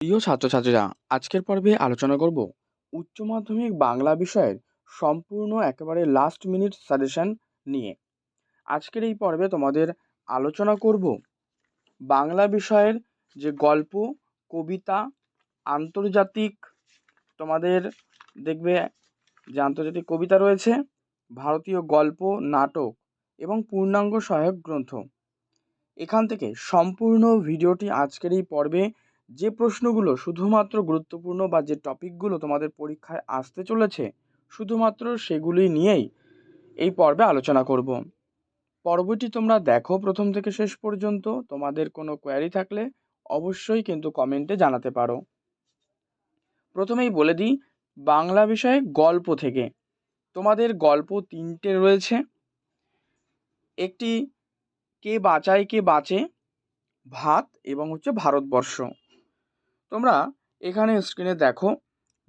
প্রিয় ছাত্রছাত্রীরা, আজকের পর্বে আলোচনা করব উচ্চ মাধ্যমিক বাংলা বিষয়ের সম্পূর্ণ একেবারে লাস্ট মিনিট সাজেশন নিয়ে। আজকের এই পর্বে তোমাদের আলোচনা করব বাংলা বিষয়ের যে গল্প, কবিতা, আন্তর্জাতিক তোমাদের দেখবে যে আন্তর্জাতিক কবিতা রয়েছে, ভারতীয় গল্প, নাটক এবং পূর্ণাঙ্গ সহায়ক গ্রন্থ। এখান থেকে সম্পূর্ণ ভিডিওটি আজকের এই পর্বে যে প্রশ্নগুলো শুধুমাত্র গুরুত্বপূর্ণ বা যে টপিকগুলো তোমাদের পরীক্ষায় আসতে চলেছে, শুধুমাত্র সেগুলি নিয়েই এই পর্বে আলোচনা করব। পর্বটি তোমরা দেখো প্রথম থেকে শেষ পর্যন্ত, তোমাদের কোনো কোয়ারি থাকলে অবশ্যই কিন্তু কমেন্টে জানাতে পারো। প্রথমেই বলে দিই, বাংলা বিষয়ে গল্প থেকে। তোমাদের গল্প তিনটে রয়েছে। একটি, কে বাঁচায় কে বাঁচে, ভাত এবং হচ্ছে ভারতবর্ষ। তোমরা এখানে স্ক্রিনে দেখো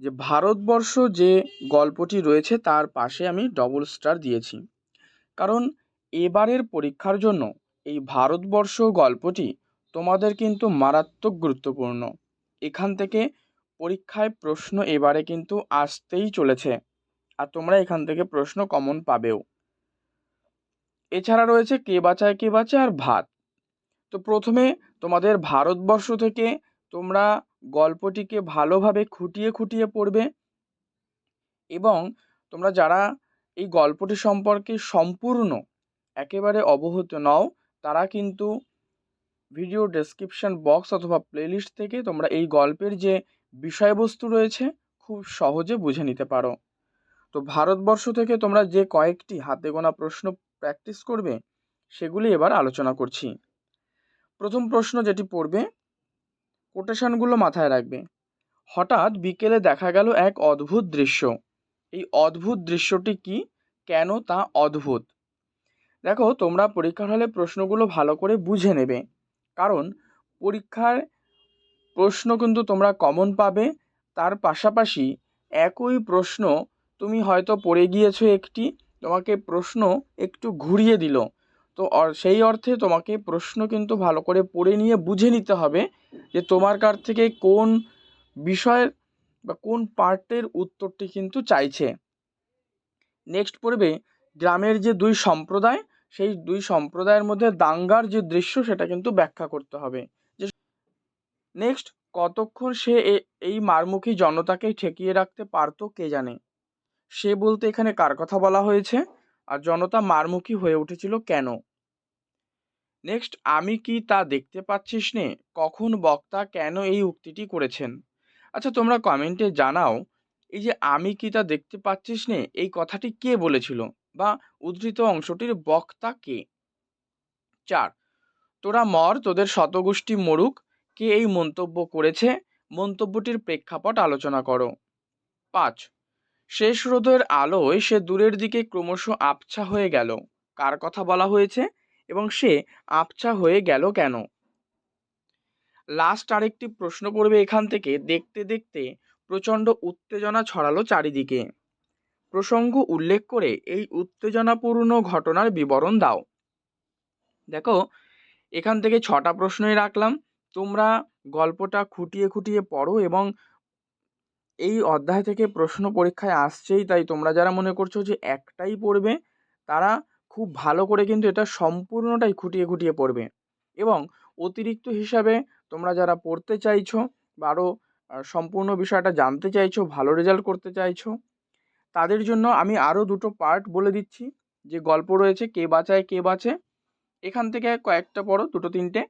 যে ভারতবর্ষ যে গল্পটি রয়েছে তার পাশে আমি ডবল স্টার দিয়েছি। কারণ এবারের পরীক্ষার জন্য এই ভারতবর্ষ গল্পটি তোমাদের কিন্তু মারাত্মক গুরুত্বপূর্ণ। এখান থেকে পরীক্ষায় প্রশ্ন এবারে কিন্তু আসতেই চলেছে আর তোমরা এখান থেকে প্রশ্ন কমন পাবেও। এছাড়া রয়েছে কে বাঁচায়, কে বাঁচে আর ভাত। তো প্রথমে তোমাদের ভারতবর্ষ থেকে তোমরা গল্পটিকে ভালোভাবে খুঁটিয়ে খুঁটিয়ে পড়বে এবং তোমরা যারা এই গল্পটি সম্পর্কে সম্পূর্ণ একেবারে অবহিত নও, তারা কিন্তু ভিডিও ডেসক্রিপশন বক্স অথবা প্লেলিস্ট থেকে তোমরা এই গল্পের যে বিষয়বস্তু রয়েছে খুব সহজে বুঝে নিতে পারো। তো ভারতবর্ষ থেকে তোমরা যে কয়েকটি হাতে গোনা প্রশ্ন প্র্যাকটিস করবে, সেগুলি এবার আলোচনা করছি। প্রথম প্রশ্ন যেটি পড়বে কোটেশনগুলো মাথায় রাখবে। হঠাৎ বিকেলে দেখা গেল এক অদ্ভুত দৃশ্য। এই অদ্ভুত দৃশ্যটি কি? কেন তা অদ্ভুত? দেখো, তোমরা পরীক্ষার হলে প্রশ্নগুলো ভালো করে বুঝে নেবে। কারণ পরীক্ষার প্রশ্ন কিন্তু তোমরা কমন পাবে। তার পাশাপাশি একই প্রশ্ন তুমি হয়তো পড়ে গিয়েছো একটি। তোমাকে প্রশ্ন একটু ঘুরিয়ে দিল। তো সেই অর্থে তোমাকে প্রশ্ন কিন্তু ভালো করে পড়ে নিয়ে বুঝে নিতে হবে যে তোমার কার থেকে কোন বিষয়ের বা কোন পার্টের উত্তরটি কিন্তু চাইছে। নেক্সট পড়বে, গ্রামের যে দুই সম্প্রদায়, সেই দুই সম্প্রদায়ের মধ্যে দাঙ্গার যে দৃশ্য সেটা কিন্তু ব্যাখ্যা করতে হবে। যে নেক্সট কতক্ষণ সে এই মারমুখী জনতাকে ঠেকিয়ে রাখতে পারতো কে জানে? সে বলতে এখানে কার কথা বলা হয়েছে? আর জনতা মারমুখী হয়ে উঠেছিল কেন? নেক্সট আমি কি তা দেখতে পাচ্ছিস নে? কখন বক্তা কেন এই উক্তিটি করেছেন? আচ্ছা তোমরা কমেন্টে জানাও, এই যে আমি কি তা দেখতে পাচ্ছিস নে? এই কথাটি কে বলেছিল? বা উদ্ধৃত অংশটির বক্তা কে? চার, তোরা মর, তোদের শতগোষ্ঠী মরুক, কে এই মন্তব্য করেছে? মন্তব্যটির প্রেক্ষাপট আলোচনা করো। পাঁচ শেষ রোদের আলোয় সে দূরের দিকে ক্রমশ আবছা হয়ে গেল। কার কথা বলা হয়েছে? এবং সে আবছা হয়ে গেল কেন? লাস্ট আরেকটি প্রশ্ন পড়বে এখান থেকে দেখতে দেখতে প্রচণ্ড উত্তেজনা ছড়ালো চারিদিকে। প্রসঙ্গ উল্লেখ করে এই উত্তেজনাপূর্ণ ঘটনার বিবরণ দাও। দেখো, এখান থেকে ছটা প্রশ্নই রাখলাম। তোমরা গল্পটা খুঁটিয়ে খুঁটিয়ে পড়ো এবং এই অধ্যায় থেকে প্রশ্ন পরীক্ষায় আসছেই, তাই তোমরা যারা মনে করছ যে একটাই পড়বে, তারা খুব ভালো করে কিন্তু এটা সম্পূর্ণটাই খুঁটিয়ে খুঁটিয়ে পড়বে। এবং অতিরিক্ত হিসাবে তোমরা যারা পড়তে চাইছো বা আরও সম্পূর্ণ বিষয়টা জানতে চাইছো, ভালো রেজাল্ট করতে চাইছো, তাদের জন্য আমি আরও দুটো পার্ট বলে দিচ্ছি। যে গল্প রয়েছে, কে বাঁচায়, কে বাঁচে। এখান থেকে কয়েকটা পড়ো, দুটো তিনটে।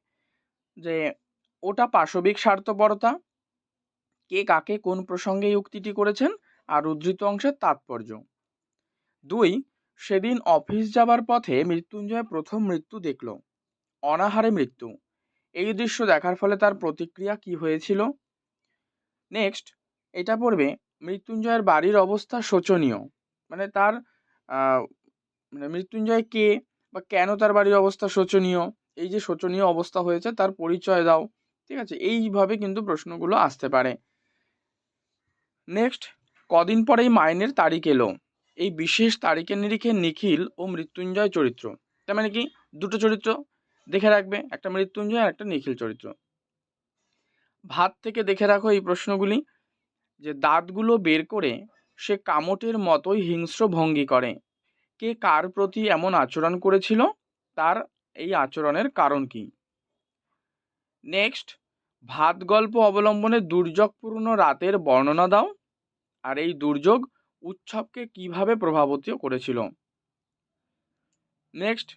যে ওটা পাশবিক স্বার্থপরতা কে কাকে কোন প্রসঙ্গে এই উক্তিটি করেছেন আর উদ্ধৃত অংশের তাৎপর্য। দুই, সেদিন অফিস যাবার পথে মৃত্যুঞ্জয় প্রথম মৃত্যু দেখল। অনাহারে মৃত্যু। এই দৃশ্য দেখার ফলে তার প্রতিক্রিয়া কি হয়েছিল? নেক্সট, এটা পড়বে, মৃত্যুঞ্জয়ের বাড়ির অবস্থা শোচনীয়। মানে তার মানে মৃত্যুঞ্জয় কে বা কেন তার বাড়ির অবস্থা শোচনীয়? এই যে শোচনীয় অবস্থা হয়েছে, তার পরিচয় দাও। ঠিক আছে? এইভাবে কিন্তু প্রশ্নগুলো আসতে পারে। নেক্সট কদিন পরেই মাইনের তারিখ এলো। এই বিশেষ তারিখের নিরিখে নিখিল ও মৃত্যুঞ্জয় চরিত্র। তার মানে কি? দুটো চরিত্র। দেখে রাখবে, একটা মৃত্যুঞ্জয় আর একটা নিখিল চরিত্র। ভাত থেকে দেখে রাখো এই প্রশ্নগুলি। যে দাঁতগুলো বের করে সে কামটের মতোই হিংস্র ভঙ্গি করে। কে কার প্রতি এমন আচরণ করেছিল? তার এই আচরণের কারণ কি? নেক্সট ভাত গল্প অবলম্বনে দুর্যোগপূর্ণ রাতের বর্ণনা দাও। আর এই দুর্যোগ উৎসবকে কীভাবে প্রভাবিত করেছিল? নেক্সট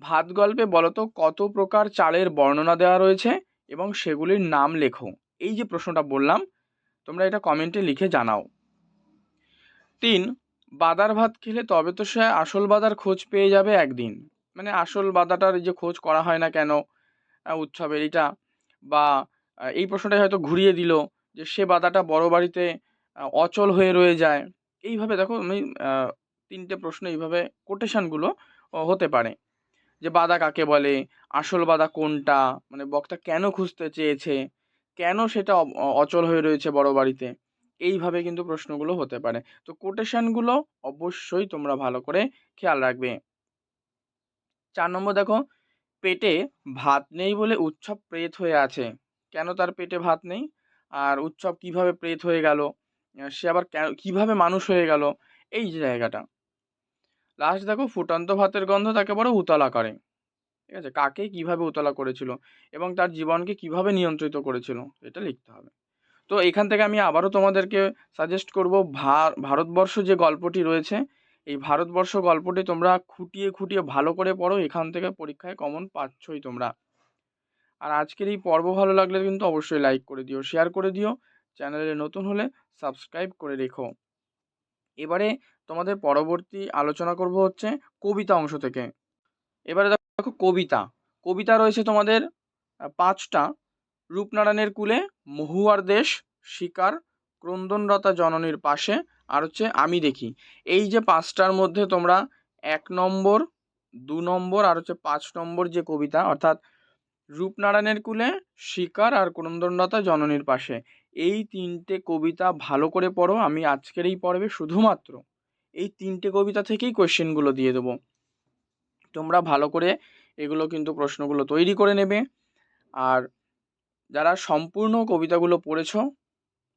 ভাত গল্পে বলতো কত প্রকার চালের বর্ণনা দেওয়া রয়েছে এবং সেগুলির নাম লেখো। এই যে প্রশ্নটা বললাম, তোমরা এটা কমেন্টে লিখে জানাও। তিন, বাদার ভাত খেলে তবে তো সে আসল বাদার খোঁজ পেয়ে যাবে একদিন। মানে আসল বাদাটার যে খোঁজ করা হয় না কেন? উৎসবের এটা বা এই প্রশ্নটাই হয়তো ঘুরিয়ে দিল যে সে বাদাটা বড় বাড়িতে অচল হয়ে রয়ে যায়। এইভাবে দেখো আমি তিনটে প্রশ্ন এইভাবে কোটেশানগুলো হতে পারে। যে বাদা কাকে বলে? আসল বাদা কোনটা? মানে বক্তা কেন খুঁজতে চেয়েছে? কেন সেটা অচল হয়ে রয়েছে বড় বাড়িতে? এইভাবে কিন্তু প্রশ্নগুলো হতে পারে। তো কোটেশানগুলো অবশ্যই তোমরা ভালো করে খেয়াল রাখবে। চার নম্বর দেখো পেটে ভাত নেই বলে উৎসব প্রেত হয়ে আছে। কেন তার পেটে ভাত নেই? আর উৎসব কীভাবে প্রেত হয়ে গেল? সে আবার কীভাবে মানুষ হয়ে গেল? এই জায়গাটা। লাস্ট দেখো, ফুটন্ত ভাতের গন্ধ তাকে বড় উতলা করে। ঠিক আছে? কাকে কীভাবে উতলা করেছিল? এবং তার জীবনকে কীভাবে নিয়ন্ত্রিত করেছিল? এটা লিখতে হবে। তো এখান থেকে আমি আবারও তোমাদেরকে সাজেস্ট করব ভারতবর্ষ যে গল্পটি রয়েছে এই ভারতবর্ষ গল্পটি তোমরা খুঁটিয়ে খুঁটিয়ে ভালো করে পড়ো, এখান থেকে পরীক্ষায় কমন পাচ্ছই তোমরা। আর আজকের এই পর্ব ভালো লাগলে কিন্তু অবশ্যই লাইক করে দিও শেয়ার করে দিও চ্যানেলে নতুন হলে সাবস্ক্রাইব করে রেখো। এবারে তোমাদের পরবর্তী আলোচনা করব হচ্ছে কবিতা অংশ থেকে। এবারে দেখো কবিতা। কবিতা রয়েছে তোমাদের পাঁচটা। রূপনারায়ণের কুলে মহুয়ার দেশ, শিকার, ক্রন্দনরতা জননীর পাশে। আর হচ্ছে আমি দেখি। এই যে পাঁচটার মধ্যে তোমরা এক নম্বর, দু নম্বর আর হচ্ছে পাঁচ নম্বর যে কবিতা, অর্থাৎ রূপনারায়ণের কুলে শিকার আর ক্রন্দনরতা জননীর পাশে, এই তিনটে কবিতা ভালো করে পড়ো। আমি আজকের এই পর্বে শুধুমাত্র এই তিনটে কবিতা থেকেই কোয়েশ্চেনগুলো দিয়ে দেবো। তোমরা ভালো করে এগুলো কিন্তু প্রশ্নগুলো তৈরি করে নেবে। আর যারা সম্পূর্ণ কবিতাগুলো পড়েছ,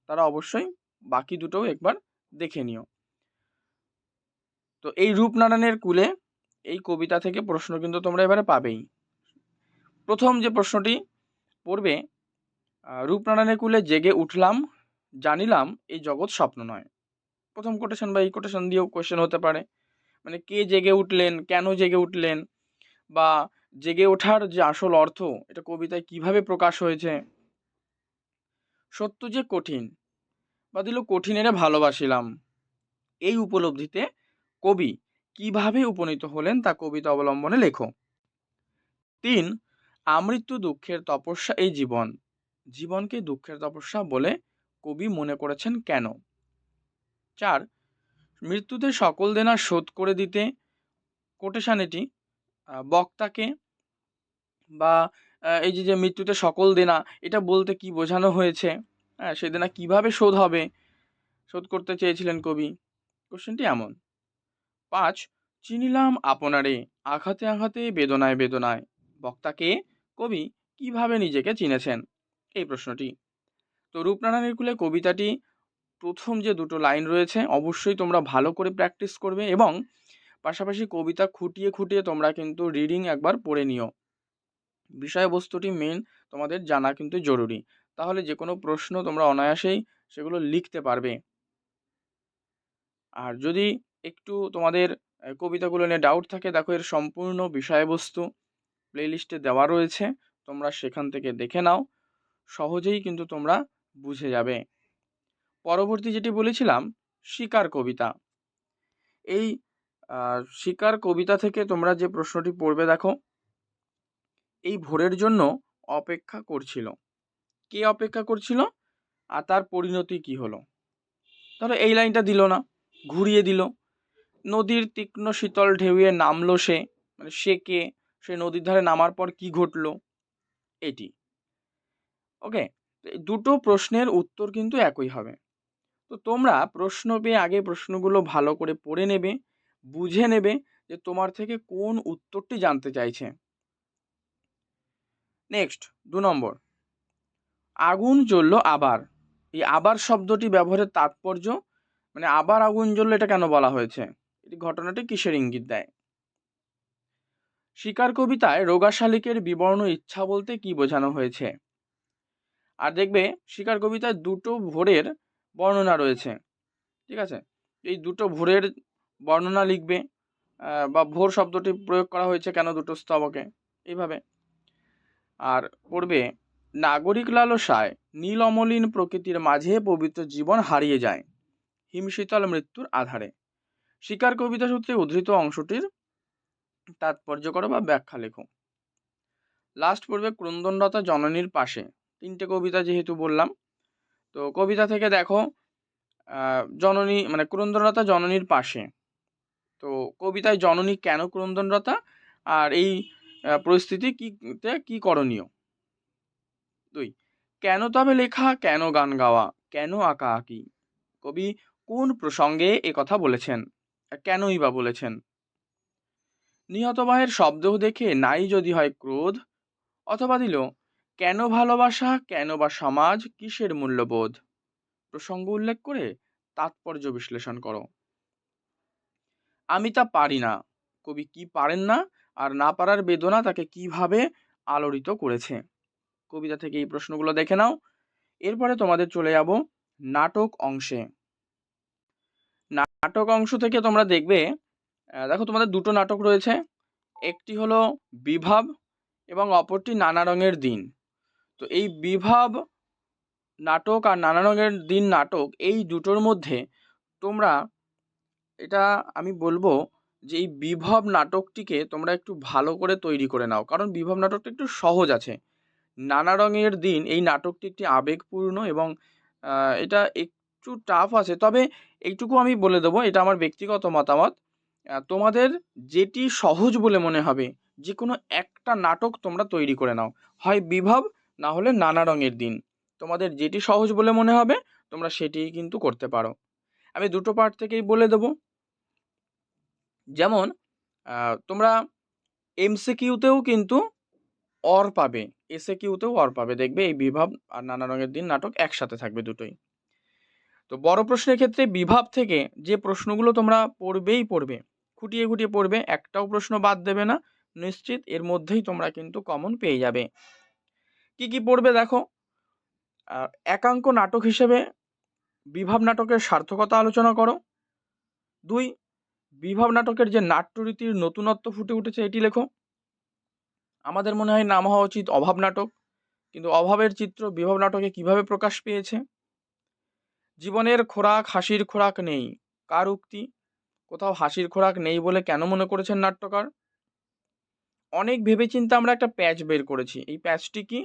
তারা অবশ্যই বাকি দুটোও একবার দেখে নিও। তো এই রূপনারায়ণের কুলে এই কবিতা থেকে প্রশ্ন কিন্তু তোমরা এবারে পাবেই। প্রথম যে প্রশ্নটি পড়বে রূপনারায়ণের কুলে জেগে উঠলাম, জানিলাম এই জগৎ স্বপ্ন নয়। প্রথম কোটেশন বা এই কোটেশন দিয়েও কোয়েশ্চেন হতে পারে। মানে কে জেগে উঠলেন, কেন জেগে উঠলেন, বা জেগে ওঠার যে আসল অর্থ, এটা কবিতায় কীভাবে প্রকাশ হয়েছে? সত্য যে কঠিন বা দিল কঠিনেরে ভালোবাসিলাম। এই উপলব্ধিতে কবি কীভাবে উপনীত হলেন তা কবিতা অবলম্বনে লেখো। তিন, আমৃত্যু দুঃখের তপস্যা এই জীবন। জীবনকে দুঃখের তপস্যা বলে কবি মনে করেছেন কেন? চার, মৃত্যুতে সকল দেনা শোধ করে দিতে কোটেশান এটি বক্তাকে বা এই যে যে মৃত্যুতে সকল দেনা, এটা বলতে কি বোঝানো হয়েছে? হ্যাঁ সে দেনা কীভাবে শোধ হবে? শোধ করতে চেয়েছিলেন কবি। কোশ্চেনটি এমন। পাঁচ, চিনিলাম আপনারে, আঘাতে আঘাতে, বেদনায় বেদনায়। বক্তাকে, কবি, কীভাবে নিজেকে চিনেছেন? এই প্রশ্নটি। তো রূপনারায়ণের কুলে কবিতাটি প্রথম যে দুটো লাইন রয়েছে, অবশ্যই তোমরা ভালো করে প্র্যাকটিস করবে এবং পাশাপাশি কবিতা খুঁটিয়ে খুঁটিয়ে তোমরা কিন্তু রিডিং একবার পড়ে নিও। বিষয়বস্তুটি মেন তোমাদের জানা কিন্তু জরুরি। তাহলে যে কোনো প্রশ্ন তোমরা অনায়াসেই সেগুলো লিখতে পারবে। আর যদি একটু তোমাদের কবিতাগুলো নিয়ে ডাউট থাকে, দেখো এর সম্পূর্ণ বিষয়বস্তু প্লেলিস্টে দেওয়া রয়েছে, তোমরা সেখান থেকে দেখে নাও, সহজেই কিন্তু তোমরা বুঝে যাবে। পরবর্তী যেটি বলেছিলাম, শিকার কবিতা। এই শিকার কবিতা থেকে তোমরা যে প্রশ্নটি পড়বে, দেখো, এই ভোরের জন্য অপেক্ষা করছিল। কে অপেক্ষা করছিল? আর তার পরিণতি কি হলো? তাহলে এই লাইনটা দিল না, ঘুরিয়ে দিল। নদীর তীক্ষ্ণ শীতল ঢেউয়ে নামলো সে মানে সে কে? সে নদীর ধারে নামার পর কি ঘটলো? এটি। ওকে, দুটো প্রশ্নের উত্তর কিন্তু একই হবে। তো তোমরা প্রশ্ন পেয়ে আগে প্রশ্নগুলো ভালো করে পড়ে নেবে, বুঝে নেবে যে তোমার থেকে কোন উত্তরটি জানতে চাইছে। নেক্সট, দু নম্বর। আগুন জ্বললো আবার। এই আবার শব্দটি ব্যবহারের তাৎপর্য মানে আবার আগুন জ্বললো এটা কেন বলা হয়েছে? এটি ঘটনাটি কিসের ইঙ্গিত দেয়? শিকার কবিতায় রোগা শালিকের বিবর্ণ ইচ্ছা বলতে কি বোঝানো হয়েছে? আর দেখবে, শিকার কবিতায় দুটো ভোরের বর্ণনা রয়েছে। ঠিক আছে? এই দুটো ভোরের বর্ণনা লিখবে বা ভোর শব্দটি প্রয়োগ করা হয়েছে কেন দুটো স্তবকে? এইভাবে। আর পড়বে নাগরিক লালসায় নীল অমলিন প্রকৃতির মাঝে পবিত্র জীবন হারিয়ে যায়। হিমশীতল মৃত্যুর আধারে। শিকার কবিতা সূত্রে উদ্ধৃত অংশটির তাৎপর্য করো বা ব্যাখ্যা লেখো। লাস্ট পড়বে ক্রন্দনরতা জননীর পাশে তিনটে কবিতা যেহেতু বললাম, তো কবিতা থেকে দেখো জননী মানে ক্রন্দনরতা জননীর পাশে। তো কবিতায় জননী কেন ক্রন্দনরতা? আর এই পরিস্থিতি কি কি করণীয়? দুই, কেন তবে লেখা, কেন গান গাওয়া, কেন আঁকা আঁকি? কবি কোন প্রসঙ্গে এ কথা বলেছেন? কেনই বা বলেছেন? নিহত ভাইয়ের শব্দ দেখে নাই যদি হয় ক্রোধ, অথবা দিল, কেন ভালোবাসা, কেন বা সমাজ, কিসের মূল্যবোধ? প্রসঙ্গ উল্লেখ করে তাৎপর্য বিশ্লেষণ করো। আমি তা পারি না। কবি কি পারেন না? আর না পারার বেদনা তাকে কীভাবে আলোড়িত করেছে? কবিতা থেকে এই প্রশ্নগুলো দেখে নাও। এরপরে তোমাদের চলে যাব নাটক অংশে। নাটক অংশ থেকে তোমরা দেখবে দেখো তোমাদের দুটো নাটক রয়েছে। একটি হলো বিভাব এবং অপরটি নানা রঙের দিন। তো এই বিভাব নাটক আর নানা রঙের দিন নাটক এই দুটোর মধ্যে তোমরা এটা আমি বলব যে এই বিভব নাটকটিকে তোমরা একটু ভালো করে তৈরি করে নাও। কারণ বিভব নাটকটা একটু সহজ আছে। নানা রঙের দিন। এই নাটকটি একটি আবেগপূর্ণ এবং এটা একটু টাফ আছে। তবে এইটুকু আমি বলে দেবো, এটা আমার ব্যক্তিগত মতামত। তোমাদের যেটি সহজ বলে মনে হবে যে কোনো একটা নাটক তোমরা তৈরি করে নাও। হয় বিভব, না হলে নানা রঙের দিন। তোমাদের যেটি সহজ বলে মনে হবে, তোমরা সেটিই কিন্তু করতে পারো। আমি দুটো পার্ট থেকেই বলে দেবো। যেমন তোমরা এমসিকিউতেও কিন্তু অর পাবে এসে কিউতেও অর পাবে। দেখবে এই বিভাব আর নানা রঙের দিন নাটক একসাথে থাকবে দুটোই। তো বড় প্রশ্নের ক্ষেত্রে বিভাব থেকে যে প্রশ্নগুলো তোমরা পড়বেই পড়বে, খুঁটিয়ে খুঁটিয়ে পড়বে, একটাও প্রশ্ন বাদ দেবে না, নিশ্চিত এর মধ্যেই তোমরা কিন্তু কমন পেয়ে যাবে। কি কি পড়বে দেখো? একাঙ্ক নাটক হিসেবে বিভাব নাটকের সার্থকতা আলোচনা করো। দুই, বিভাব নাটকের যে নাট্যরীতির নতুনত্ব ফুটে উঠেছে এটি লেখো। আমাদের মনে হয় নাম হওয়া উচিত অভাব নাটক। কিন্তু অভাবের চিত্র বিভব নাটকে কীভাবে প্রকাশ পেয়েছে? জীবনের খোরাক হাসির খোরাক নেই। কার উক্তি? কোথাও হাসির খোরাক নেই বলে কেন মনে করেছেন নাট্যকার? অনেক ভেবেচিন্তে আমরা একটা প্যাচ বের করেছি। এই প্যাচটি কি?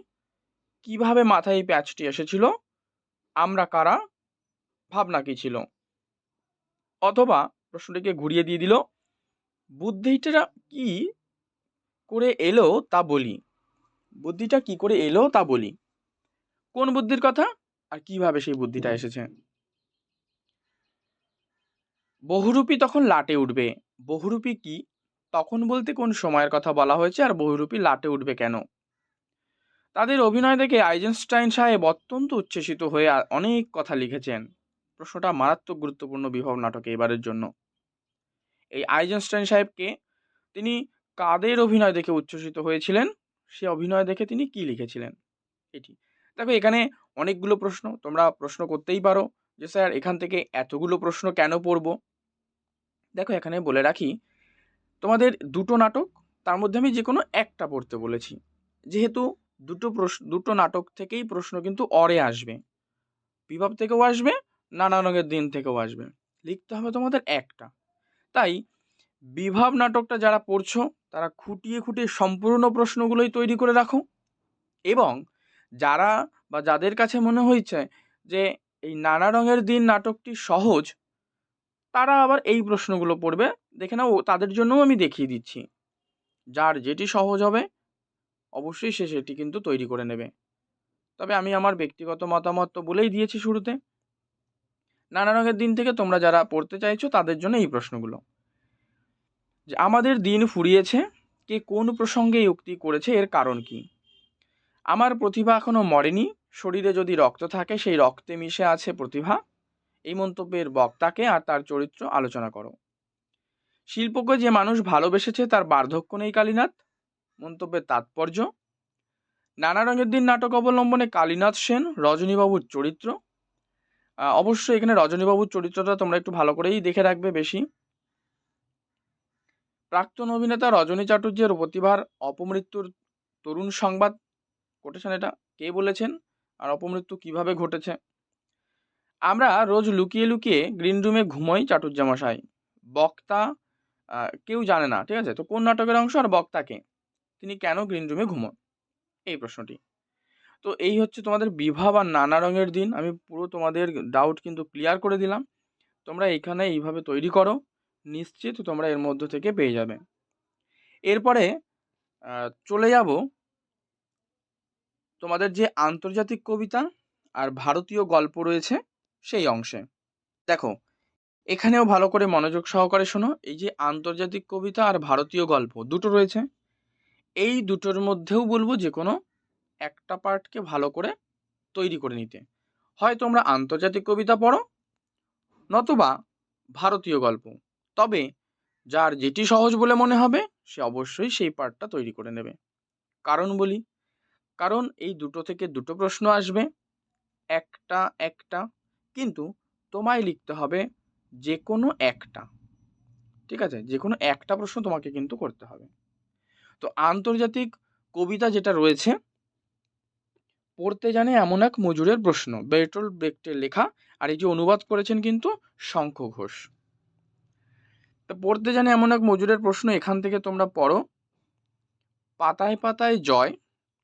কীভাবে মাথায় এই প্যাচটি এসেছিল? আমরা কারা? ভাবনা কি ছিল? অথবা প্রশ্নটিকে ঘুরিয়ে দিয়ে দিল, বুদ্ধিটা কি করে এলো তা বলি। বুদ্ধিটা কি করে এলো তা বলি। কোন বুদ্ধির কথা? আর কীভাবে সেই বুদ্ধিটা এসেছে? বহুরূপী তখন লাটে উঠবে। বহুরূপী কি? তখন বলতে কোন সময়ের কথা বলা হয়েছে আর বহুরূপী লাটে উঠবে কেন? তাদের অভিনয় দেখে আইজেনস্টাইন সাহেব অত্যন্ত উচ্ছ্বসিত হয়ে অনেক কথা লিখেছেন। প্রশ্নটা মারাত্মক গুরুত্বপূর্ণ বিভব নাটকে এবারের জন্য। এই আইজেনস্টাইন সাহেবকে তিনি কাদের অভিনয় দেখে উচ্ছ্বসিত হয়েছিলেন? সে অভিনয় দেখে তিনি কি লিখেছিলেন? এটি। দেখো, এখানে অনেকগুলো প্রশ্ন, তোমরা প্রশ্ন করতেই পারো যে, স্যার, এখান থেকে এতগুলো প্রশ্ন কেন পড়ব? দেখো, এখানে বলে রাখি, তোমাদের দুটো নাটক, তার মধ্যে আমি যে কোনো একটা পড়তে বলেছি। যেহেতু দুটো প্রশ্ন দুটো নাটক থেকেই প্রশ্ন কিন্তু অরে আসবে। বিভব থেকেও আসবে, নানা রঙের দিন থেকেও আসবে। লিখতে হবে তোমাদের একটা। তাই বিভাব নাটকটা যারা পড়ছো, তারা খুঁটিয়ে খুঁটিয়ে সম্পূর্ণ প্রশ্নগুলোই তৈরি করে রাখো। এবং যারা বা যাদের কাছে মনে হয়েছে যে এই নানা রঙের দিন নাটকটি সহজ, তারা আবার এই প্রশ্নগুলো পড়বে। দেখে নাও, তাদের জন্যও আমি দেখিয়ে দিচ্ছি। যার যেটি সহজ হবে, অবশ্যই সে সেটি কিন্তু তৈরি করে নেবে। তবে আমি আমার ব্যক্তিগত মতামত তো বলেই দিয়েছি শুরুতে। নানা রঙের দিন থেকে তোমরা যারা পড়তে চাইছো, তাদের জন্য এই প্রশ্নগুলো। যে আমাদের দিন ফুরিয়েছে, কে কোন প্রসঙ্গে উক্তি করেছে, এর কারণ কি? আমার প্রতিভা এখনও মরেনি, শরীরে যদি রক্ত থাকে, সেই রক্তে মিশে আছে প্রতিভা। এই মন্তব্যের বক্তাকে আর তার চরিত্র আলোচনা করো। শিল্পকে যে মানুষ ভালোবেসেছে, তার বার্ধক্য নেই কালীনাথ। মন্তব্যের তাৎপর্য? নানা রঙের দিন নাটক অবলম্বনে কালীনাথ সেন, রজনীবাবুর চরিত্র। অবশ্যই এখানে রজনীবাবুর চরিত্রটা তোমরা একটু ভালো করেই দেখে রাখবে বেশি। প্রাক্তন অভিনেতা রজনী চাটুর্যের প্রতিভার অপমৃত্যুর তরুণ সংবাদ কোটেশন এটা। কে বলেছেন আর অপমৃত্যু কীভাবে ঘটেছে? আমরা রোজ লুকিয়ে লুকিয়ে গ্রিন রুমে ঘুমোই চাটুর্যামশাই বক্তা কেউ জানে না, ঠিক আছে? তো কোন নাটকের অংশ আর বক্তাকে তিনি কেন গ্রিন রুমে ঘুমোন? এই প্রশ্নটি। তো এই হচ্ছে তোমাদের বিবাহ বা নানা রঙের দিন। আমি পুরো তোমাদের ডাউট কিন্তু ক্লিয়ার করে দিলাম। তোমরা এইখানে এইভাবে তৈরি করো। নিশ্চিত তোমরা এর মধ্য থেকে পেয়ে যাবে। এরপরে চলে যাব তোমাদের যে আন্তর্জাতিক কবিতা আর ভারতীয় গল্প রয়েছে সেই অংশে। দেখো, এখানেও ভালো করে মনোযোগ সহকারে শোনো, এই যে আন্তর্জাতিক কবিতা আর ভারতীয় গল্প দুটো রয়েছে। এই দুটোর মধ্যেও বলব যে কোনো একটা পার্টকে ভালো করে তৈরি করে নিতে। হয় তোমরা আন্তর্জাতিক কবিতা পড়ো, নতুবা ভারতীয় গল্প। তবে যার যেটি সহজ বলে মনে হবে, সে অবশ্যই সেই পার্টটা তৈরি করে নেবে। কারণ বলি, কারণ এই দুটো থেকে দুটো প্রশ্ন আসবে, একটা একটা, কিন্তু তোমায় লিখতে হবে যে কোনো একটা। ঠিক আছে? যে কোনো একটা প্রশ্ন তোমাকে কিন্তু করতে হবে। তো আন্তর্জাতিক কবিতা যেটা রয়েছে, পড়তে জানে এমন এক মজুরের প্রশ্ন। বেটল ব্রেক্টের লেখা আর এই যে অনুবাদ করেছেন কিন্তু শঙ্খ ঘোষ। তো পড়তে জানে এমন এক মজুরের প্রশ্ন, এখান থেকে তোমরা পড়ো। পাতায় পাতায় জয়,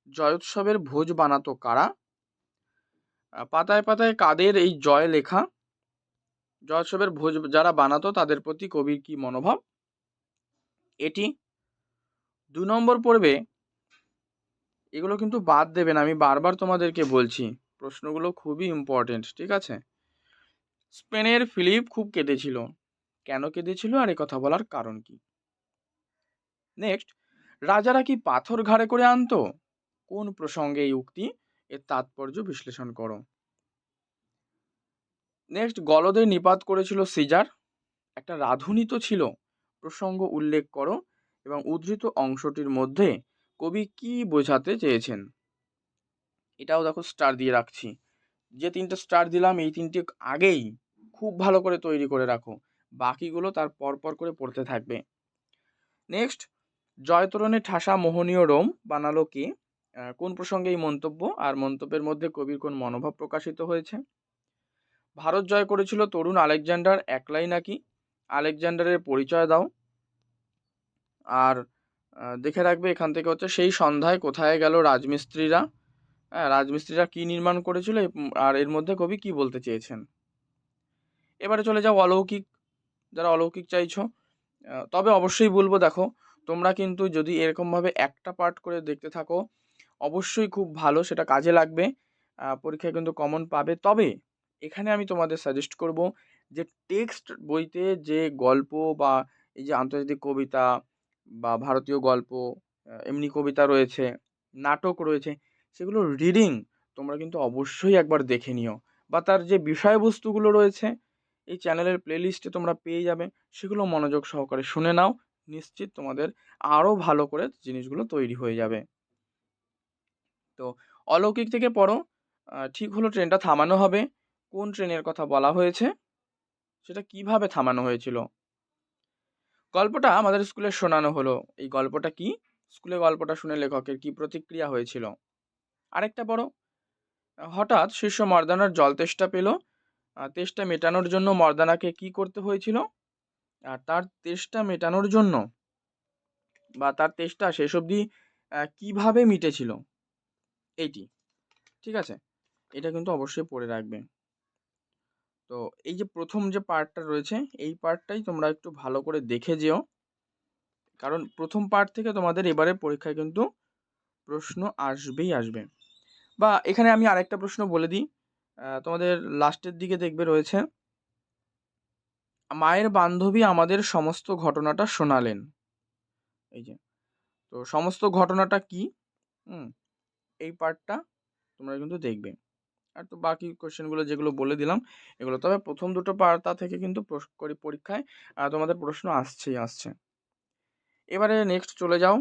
জয়োৎসবের ভোজ বানাতো কারা? পাতায় পাতায় কাদের এই জয় লেখা? জয়োৎসবের ভোজ যারা বানাতো তাদের প্রতি কবির কি মনোভাব? এটি দু নম্বর পড়বে এগুলো কিন্তু বাদ দেবেন আমি বারবার তোমাদেরকে বলছি, প্রশ্নগুলো খুবই ইম্পর্টেন্ট ঠিক আছে? স্পেনের ফিলিপ খুব কেঁদেছিল কেন কেঁদেছিল আর কথা বলার কারণ কি? নেক্সট রাজারা কি পাথর ঘাড়ে করে আনতো? কোন প্রসঙ্গে এই উক্তি? এর তাৎপর্য বিশ্লেষণ করো। নেক্সট গলদের নিপাত করেছিল সিজার। একটা রাধুনী তো ছিল। প্রসঙ্গ উল্লেখ করো এবং উদ্ধৃত অংশটির মধ্যে কবি কি বোঝাতে চেয়েছেন? এটাও দেখো স্টার দিয়ে রাখছি। যে তিনটে স্টার দিলাম, এই তিনটে আগেই খুব ভালো করে তৈরি করে রাখো। বাকিগুলো তার পরপর করে পড়তে থাকবে। নেক্সট জয়তরণে ঠাসা মোহনীয় রোম বানালো কে? কোন প্রসঙ্গে এই মন্তব্য? আর মন্তব্যের মধ্যে কবির কোন মনোভাব প্রকাশিত হয়েছে? ভারত জয় করেছিল তরুণ আলেকজান্ডার একলাই নাকি? আলেকজান্ডারের পরিচয় দাও। আর দেখে রাখবে এখান থেকে হচ্ছে সেই সন্ধ্যায় কোথায় গেল রাজমিস্ত্রিরা? হ্যাঁ রাজমিস্ত্রিরা কি নির্মাণ করেছিল? আর এর মধ্যে কবি কি বলতে চেয়েছেন? এবারে চলে যাও অলৌকিক যারা অলৌকিক চাইছো তবে অবশ্যই বলব দেখো, তোমরা কিন্তু যদি এরকমভাবে একটা পার্ট করে দেখতে থাকো, অবশ্যই খুব ভালো, সেটা কাজে লাগবে পরীক্ষায় কিন্তু কমন পাবে। তবে এখানে আমি তোমাদের সাজেস্ট করব যে টেক্সট বইতে যে গল্প বা এই যে আন্তর্জাতিক কবিতা বা ভারতীয় গল্প এমনি কবিতা রয়েছে, নাটক রয়েছে, সেগুলো রিডিং তোমরা কিন্তু অবশ্যই একবার দেখে নিও। বা তার যে বিষয়বস্তুগুলো রয়েছে এই চ্যানেলের প্লেলিস্টে তোমরা পেয়ে যাবে। সেগুলো মনোযোগ সহকারে শুনে নাও। নিশ্চিত তোমাদের আরও ভালো করে জিনিসগুলো তৈরি হয়ে যাবে। তো অলৌকিক থেকে পড়ো। ঠিক হলো ট্রেনটা থামানো হবে। কোন ট্রেনের কথা বলা হয়েছে? সেটা কীভাবে থামানো হয়েছিল? গল্পটা আমাদের স্কুলে শোনানো হলো। এই গল্পটা কি? স্কুলে গল্পটা শুনে লেখকের কি প্রতিক্রিয়া হয়েছিল? আরেকটা বড় হঠাৎ শিষ্য মর্দানার জল তেষ্টা পেল। তেষ্টা মেটানোর জন্য মর্দানাকে কি করতে হয়েছিল? আর তার তেষ্টা মেটানোর জন্য বা তার তেষ্টা শেষ অবধি কীভাবে মিটেছিল? এইটি। ঠিক আছে? এটা কিন্তু অবশ্যই পড়ে রাখবে। তো এই যে প্রথম যে পার্টটা রয়েছে, এই পার্টটাই তোমরা একটু ভালো করে দেখে যেও। কারণ প্রথম পার্ট থেকে তোমাদের এবারে পরীক্ষায় কিন্তু প্রশ্ন আসবেই আসবে। বা এখানে আমি আরেকটা প্রশ্ন বলে দিই। তোমাদের লাস্টের দিকে দেখবে রয়েছে, মায়ের বান্ধবী আমাদের সমস্ত ঘটনাটা শোনালেন। এই যে, তো সমস্ত ঘটনাটা কি? হুম, এই পার্টটা তোমরা কিন্তু দেখবে। আর তো বাকি কোশ্চেনগুলো যেগুলো বলে দিলাম, এগুলো তবে প্রথম দুটো পাতা থেকে কিন্তু পরীক্ষায় তোমাদের প্রশ্ন আসছেই, আসছে। এবারে নেক্সট চলে যাও।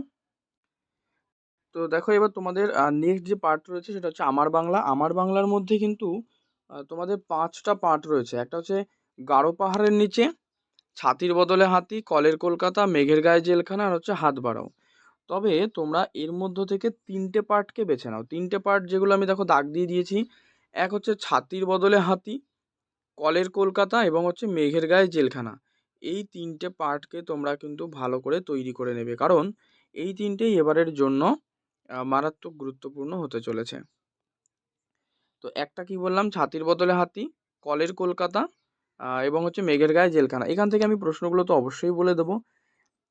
তো দেখো এবার তোমাদের নেক্সট যে পার্ট রয়েছে সেটা হচ্ছে আমার বাংলা। আমার বাংলার মধ্যে কিন্তু তোমাদের পাঁচটা পার্ট রয়েছে। একটা হচ্ছে গাঢ় পাহাড়ের নিচে, ছাতির বদলে হাতি, কলের কলকাতা, মেঘের গায়ে জেলখানা, আর হচ্ছে হাত বাড়াও। তবে তোমরা এর মধ্য থেকে তিনটে পার্টকে বেছে নাও। তিনটে পার্ট যেগুলো আমি দেখো দাগ দিয়ে দিয়েছি। এক হচ্ছে ছাতির বদলে হাতি, কলের কলকাতা এবং হচ্ছে মেঘের গায়ে জেলখানা। এই তিনটে পার্টকে তোমরা কিন্তু ভালো করে তৈরি করে নেবে। কারণ এই তিনটেই এবারের জন্য মারাত্মক গুরুত্বপূর্ণ হতে চলেছে। তো একটা কি বললাম? ছাতির বদলে হাতি, কলের কলকাতা এবং হচ্ছে মেঘের গায়ে জেলখানা। এখান থেকে আমি প্রশ্নগুলো তো অবশ্যই বলে দেবো।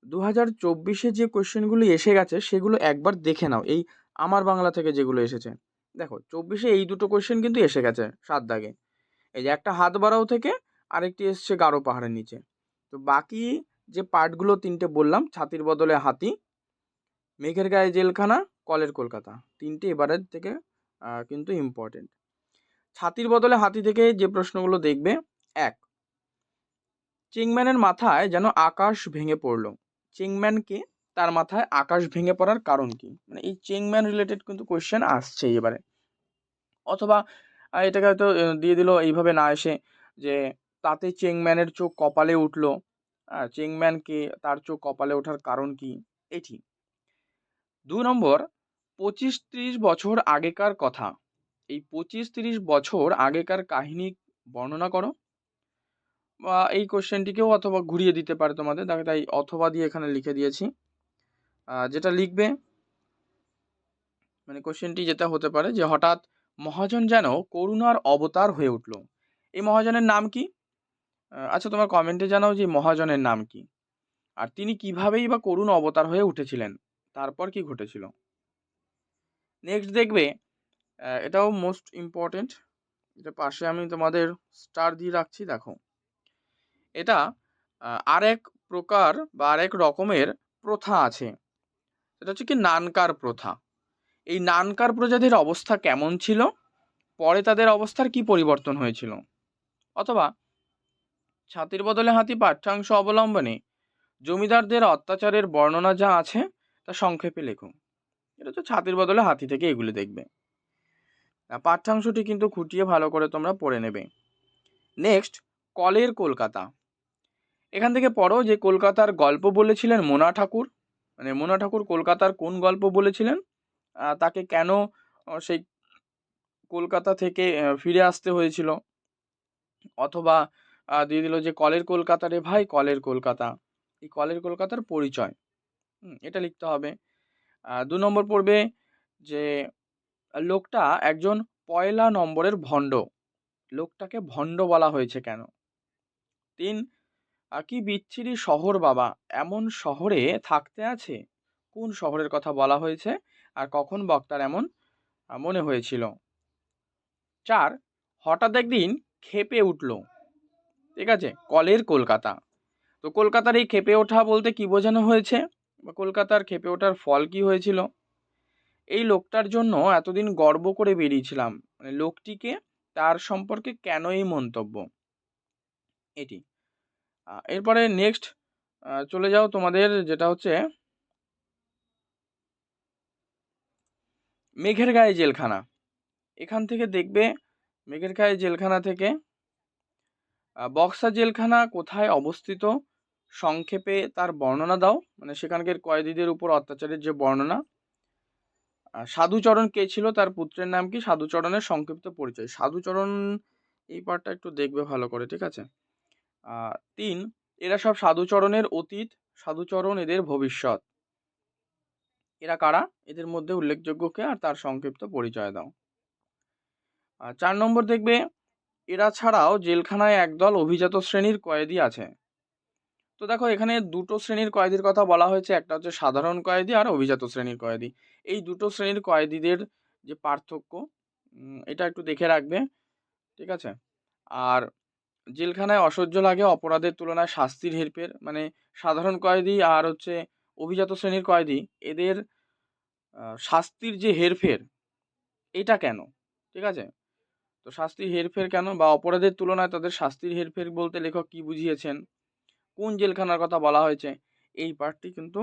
দু হাজার চব্বিশে যে কোশ্চেনগুলো এসে গেছে, সেগুলো একবার দেখে নাও। এই আমার বাংলা থেকে যেগুলো এসেছে। দেখো, চব্বিশে এই দুটো কোশ্চেন কিন্তু এসে গেছে সাত দাগে। এই যে একটা হাত বাড়াও থেকে, আরেকটি এসছে গারো পাহাড়ের নিচে। তো বাকি যে পার্টগুলো তিনটে বললাম, ছাতির বদলে হাতি, মেঘের গায়ে জেলখানা কলের কলকাতা। তিনটে এবারের থেকে কিন্তু ইম্পর্টেন্ট ছাতির বদলে হাতি থেকে যে প্রশ্নগুলো দেখবে, এক, চিংম্যানের মাথায় যেন আকাশ ভেঙে পড়ল। চিংম্যানকে তার মাথায় আকাশ ভেঙে পড়ার কারণ কি? মানে এই চিংম্যান রিলেটেড কিন্তু কোয়েশ্চেন আসছে এবারে। অথবা এটাকে হয়তো দিয়ে দিল এইভাবে না এসে যে, তাতে চেংম্যানের চোখ কপালে উঠল। হ্যাঁ চেংম্যানকে তার চোখ কপালে ওঠার কারণ কি? এটি। দু নম্বর পঁচিশ ত্রিশ বছর আগেকার কথা। এই পঁচিশ তিরিশ বছর আগেকার কাহিনী বর্ণনা করো। বা এই কোশ্চেনটিকেও অথবা ঘুরিয়ে দিতে পারে তোমাদের দেখো তাই অথবা দিয়ে এখানে লিখে দিয়েছি। যেটা লিখবে মানে কোশ্চেনটি যেটা হতে পারে যে, হঠাৎ মহাজন যেন করুণার অবতার হয়ে উঠল। এই মহাজনের নাম কি? আচ্ছা তোমার কমেন্টে জানাও যে মহাজনের নাম কি? আর তিনি কিভাবেই বা করুণ অবতার হয়ে উঠেছিলেন? তারপর কি ঘটেছিল? নেক্সট দেখবে এটাও মোস্ট ইম্পর্টেন্ট এটা পাশে আমি তোমাদের স্টার দিয়ে রাখছি, দেখো। এটা আরেক প্রকার বা আরেক রকমের প্রথা আছে। সেটা হচ্ছে কি নানকার প্রথা। এই নানকার প্রজাতির অবস্থা কেমন ছিল? পরে তাদের অবস্থার কি পরিবর্তন হয়েছিল? অথবা, ছাতির বদলে হাতি পাঠ্যাংশ অবলম্বনে জমিদারদের অত্যাচারের বর্ণনা যা আছে, তা সংক্ষেপে লেখো। এটা হচ্ছে ছাতির বদলে হাতি থেকে এগুলি দেখবে। পাঠ্যাংশটি কিন্তু খুঁটিয়ে ভালো করে তোমরা পড়ে নেবে। নেক্সট কলের কলকাতা। এখান থেকে পড়ো যে কলকাতার গল্প বলেছিলেন মোনা ঠাকুর। মানে মোনা ঠাকুর কলকাতার কোন গল্প বলেছিলেন? তাকে কেন সেই কলকাতা থেকে ফিরে আসতে হয়েছিল? অথবা দিয়ে দিল যে কলের কলকাতা রে ভাই, কলের কলকাতা। এই কলের কলকাতার পরিচয়। এটা লিখতে হবে। দু নম্বর পড়বে যে, লোকটা একজন পয়লা নম্বরের ভণ্ড। লোকটাকে ভণ্ড বলা হয়েছে কেন? তিন কি বিচ্ছিরি শহর বাবা? এমন শহরে থাকতে আছে? কোন শহরের কথা বলা হয়েছে? আর কখন বক্তার এমন মনে হয়েছিল? চার, হঠাৎ একদিন খেপে উঠল। ঠিক আছে, কলের কলকাতা। তো কলকাতার এই খেপে ওঠা বলতে কি বোঝানো হয়েছে? বা কলকাতার খেপে ওঠার ফল কি হয়েছিল? এই লোকটার জন্য এতদিন গর্ব করে বেরিয়েছিলাম। মানে লোকটিকে তার সম্পর্কে কেন এই মন্তব্য? এটি। এরপরে নেক্সট চলে যাও তোমাদের যেটা হচ্ছে মেঘের গায়ে জেলখানা। এখান থেকে দেখবে মেঘের গায়ে জেলখানা থেকে বক্সা জেলখানা কোথায় অবস্থিত? সংক্ষেপে তার বর্ণনা দাও। মানে সেখানকার কয়েদিদের উপর অত্যাচারের যে বর্ণনা। সাধুচরণ কে ছিল? তার পুত্রের নাম কি? সাধুচরণের সংক্ষিপ্ত পরিচয়। সাধুচরণ এই পার্টটা একটু দেখবে ভালো করে, ঠিক আছে? তিন, এরা সব সাধুচরণের অতীত। সাধুচরণ এদের ভবিষ্যৎ। এরা কারা? এদের মধ্যে উল্লেখযোগ্য কে? আর তার সংক্ষিপ্ত পরিচয় দাও। চার নম্বর দেখবে, এরা ছাড়াও জেলখানায় একদল অভিজাত শ্রেণির কয়েদি আছে। তো দেখো, এখানে দুটো শ্রেণির কয়েদির কথা বলা হয়েছে। একটা হচ্ছে সাধারণ কয়েদি আর অভিজাত শ্রেণির কয়েদি। এই দুটো শ্রেণির কয়েদিদের যে পার্থক্য এটা একটু দেখে রাখবে, ঠিক আছে? আর জেলখানায় অসহ্য লাগে অপরাধের তুলনায় শাস্তির হেরফের মানে সাধারণ কয়েদি আর হচ্ছে অভিজাত শ্রেণির কয়েদি, এদের শাস্তির যে হেরফের, এটা কেন? ঠিক আছে? তো শাস্তির হেরফের কেন বা অপরাধের তুলনায় তাদের শাস্তির হেরফের বলতে লেখক কী বুঝিয়েছেন? কোন জেলখানার কথা বলা হয়েছে? এই পার্টটি কিন্তু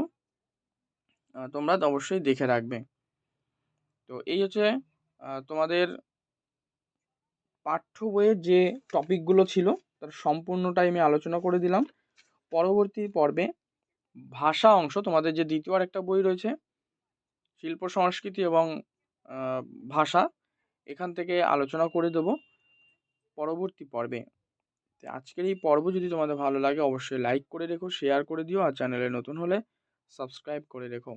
তোমরা অবশ্যই দেখে রাখবে। তো এই হচ্ছে তোমাদের পাঠ্য বইয়ের যে টপিকগুলো ছিল, তার সম্পূর্ণটাই আমি আলোচনা করে দিলাম। পরবর্তী পর্বে ভাষা অংশ, তোমাদের যে দ্বিতীয় আর একটা বই রয়েছে, শিল্প, সংস্কৃতি এবং ভাষা, এখান থেকে আলোচনা করে দেবো। পরবর্তী পর্বে। আজকের এই পর্ব যদি তোমাদের ভালো লাগে, অবশ্যই লাইক করে রেখো শেয়ার করে দিও, আর চ্যানেলে নতুন হলে সাবস্ক্রাইব করে রেখো।